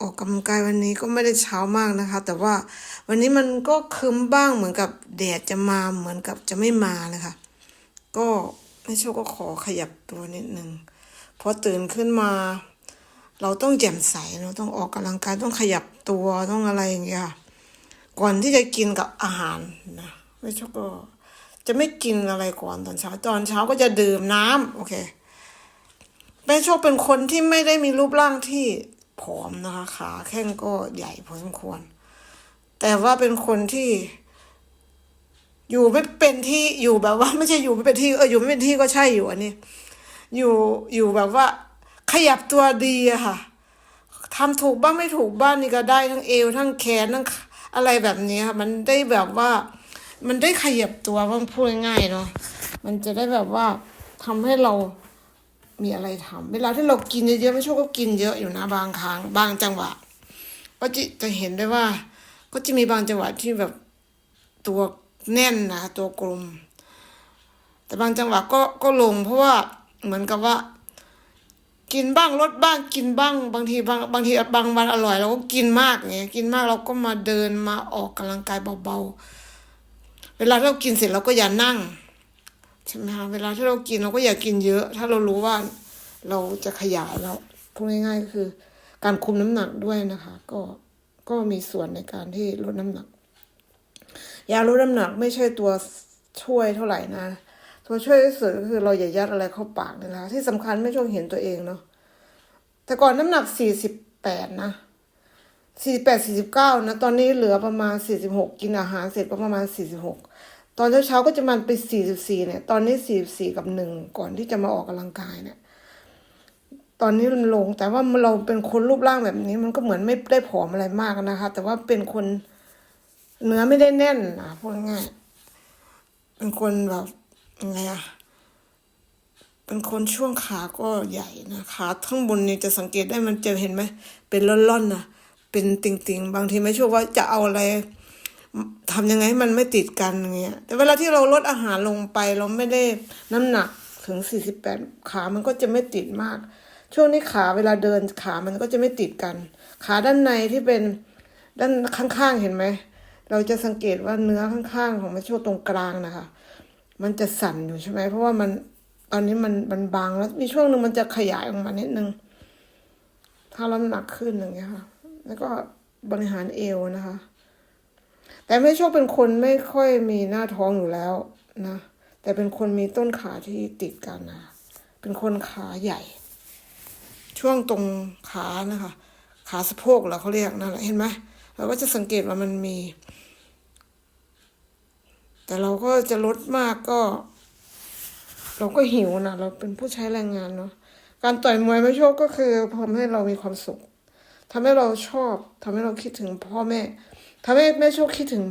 ออกกำลังกายวันนี้ก็ไม่ได้เช้ามากนะคะ แต่ว่าวันนี้มันก็ครึ้มบ้างเหมือนกับแดดจะมาเหมือนกับจะไม่มาเลยค่ะ ก็แม่โชคก็ขอขยับตัวนิดนึงพอตื่นขึ้นมา เราต้องแจ่มใสเราต้องออกกำลังกายต้องขยับตัวต้องอะไรอย่างเงี้ยค่ะก่อนที่จะกินกับอาหารนะแม่โชคก็จะไม่กินอะไรก่อนตอนเช้าตอนเช้าก็จะดื่มน้ำโอเคแม่โชคเป็นคนที่ไม่ได้มีรูปร่างที่ ผอมนะคะขาแข้งก็ใหญ่พอสมควร แต่ว่าเป็นคนที่ อยู่ไม่เป็นที่อยู่แบบว่า ไม่ใช่อยู่ไม่เป็นที่เอออยู่ไม่เป็นที่ก็ใช่อยู่อันนี้อยู่อยู่แบบว่า ขยับตัวดีอะค่ะทำถูกบ้างไม่ถูกบ้างนี่ก็ได้ทั้งเอวทั้งแขนทั้งอะไรแบบนี้ค่ะมันได้แบบว่า มันได้ขยับตัวบ้างพูดง่ายๆเนาะมันจะได้แบบว่าทำให้เรา มีอะไรทำเวลาที่เรากินเยอะๆไม่ชอบก็กินเยอะอยู่นะบางครั้งบางจังหวะ ก็จะจะเห็นได้ว่า ก็จะมีบางจังหวะที่แบบตัวแน่นนะตัวกลม แต่บางจังหวะก็ก็ลง เพราะว่าเหมือนกับว่า กินบ้างลดบ้างกินบ้าง บางทีบางบางทีบางวันอร่อยเราก็กินมากไงกินมากเราก็มาเดินมาออกกำลังกายเบาๆเวลาเรากินเสร็จเราก็อย่านั่ง ใช่ไหมคะเวลาที่เรากินเราก็อย่ากินเยอะ ถ้าเรารู้ว่าเราจะขยายแล้วพูดง่ายๆก็คือ การคุมน้ำหนักด้วยนะคะ ก็ก็มีส่วนในการที่ลดน้ำหนัก ยาลดน้ำหนักไม่ใช่ตัวช่วยเท่าไหร่นะตัวช่วยที่สุดก็คือเราอย่ายัดอะไรเข้าปากนะคะที่สำคัญไม่ช่วงเห็นตัวเองเนาะแต่ก่อนน้ำหนักสี่สิบแปดนะสี่แปดสี่สิบเก้านะ ตอนนี้เหลือประมาณสี่สิบหกกินอาหารเสร็จก็ประมาณสี่สิบหก ตอนเช้าเช้าๆก็จะมันไปสี่สิบสี่เนี่ย ตอนนี้สี่สี่กับหนึ่งก่อนที่จะมาออกกำลังกายเนี่ย ตอนนี้มันลง แต่ว่าเราเป็นคนรูปร่างแบบนี้ มันก็เหมือนไม่ได้ผอมอะไรมากนะคะ แต่ว่าเป็นคนเนื้อไม่ได้แน่นนะพูดง่ายเป็นคนแบบไงอะเป็นคนช่วงขาก็ใหญ่นะขาข้างบนเนี่ยจะสังเกตได้มันจะเห็นไหมเป็นล่อนๆนะเป็นติ่งๆ บางทีไม่ชัวร์ว่าจะเอาอะไร ทำยังไงให้มันไม่ติดกันอย่างเงี้ย แต่เวลาที่เราลดอาหารลงไป เราไม่ได้น้ำหนักถึงสี่สิบแปดขามันก็จะไม่ติดมาก ช่วงนี้ขาเวลาเดินขามันก็จะไม่ติดกัน ขาด้านในที่เป็นด้านข้างๆเห็นไหม เราจะสังเกตว่าเนื้อข้างๆ ของมันช่วงตรงกลางนะคะ มันจะสั่นอยู่ใช่ไหม เพราะว่ามันตอนนี้มันมันบางแล้วมีช่วงหนึ่งมันจะขยายออกมานิดนึง ถ้าน้ำหนักขึ้นอย่างเงี้ยค่ะ แล้วก็บริหารเอวนะคะ แต่ไม่โชอบเป็นคนไม่ค่อยมีหน้าท้องอยู่แล้วนะแต่เป็นคนมีต้นขาที่ติดกันนะเป็นคนขาใหญ่ ช่วงตรงขานะคะ ขาสะโพกเหราเขาเรียกนั่นแหละเห็นไหมเราก็จะสังเกตว่ามันมี แต่เราก็จะลดมากก็ เราก็หิวนะเราเป็นผู้ใช้แรงงานเนาะการต่อยมวยไม่โชอบก็คือทำให้เรามีความสุข ทำให้เราชอบทำให้เราคิดถึงพ่อแม่ทำให้แม่ชอบคิดถึง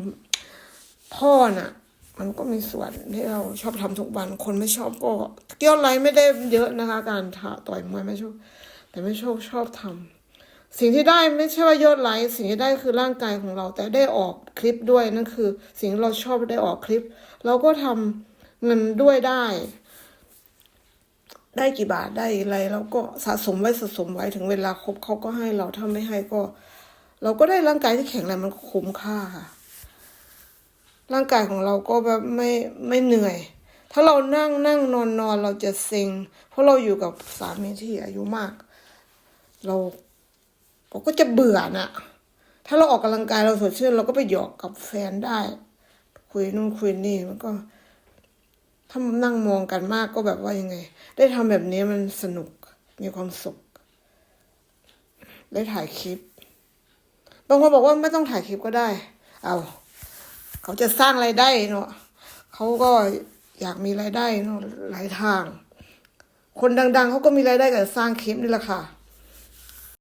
พ่อน่ะ มันก็มีส่วนที่เราชอบทำทุกวัน คนไม่ชอบก็เกี่ยวไรไม่ได้เยอะนะคะ การต่อยมวยไม่ชอบแต่ไม่ชอบชอบทำสิ่งที่ได้ไม่ใช่ว่ายอดไลค์สิ่งที่ได้คือร่างกายของเรา แต่ได้ออกคลิปด้วยนั่นคือ สิ่งที่เราชอบได้ออกคลิป เราก็ทำเงินด้วยได้ ได้กี่บาทได้อะไรเราก็สะสมไว้สะสมไว้ถึงเวลาครบเขาก็ให้เราถ้าไม่ให้ก็ เราก็ได้ร่างกายที่แข็งแรงมันคุ้มค่าค่ะ ร่างกายของเราก็แบบไม่ไม่เหนื่อย ถ้าเรานั่งนั่งนอนนอนเราจะเซ็ง เพราะเราอยู่กับสามีที่อายุมาก เราเราก็จะเบื่อน่ะ ถ้าเราออกกำลังกายเราสดชื่นเราก็ไปหยอกกับแฟนได้ คุยนู่นคุยนี่มันก็ ถ้านั่งมองกันมากก็แบบว่ายังไง ได้ทำแบบนี้มันสนุกมีความสุข ได้ถ่ายคลิปบางคนบอกว่าไม่ต้องถ่ายคลิปก็ได้ เอาเขาจะสร้างไรายได้เนาะเขาก็อยากมีรายได้เนาะหลายทาง คนดัง ๆเขาก็มีรายได้กับสร้างคลิปนี่แหละค่ะ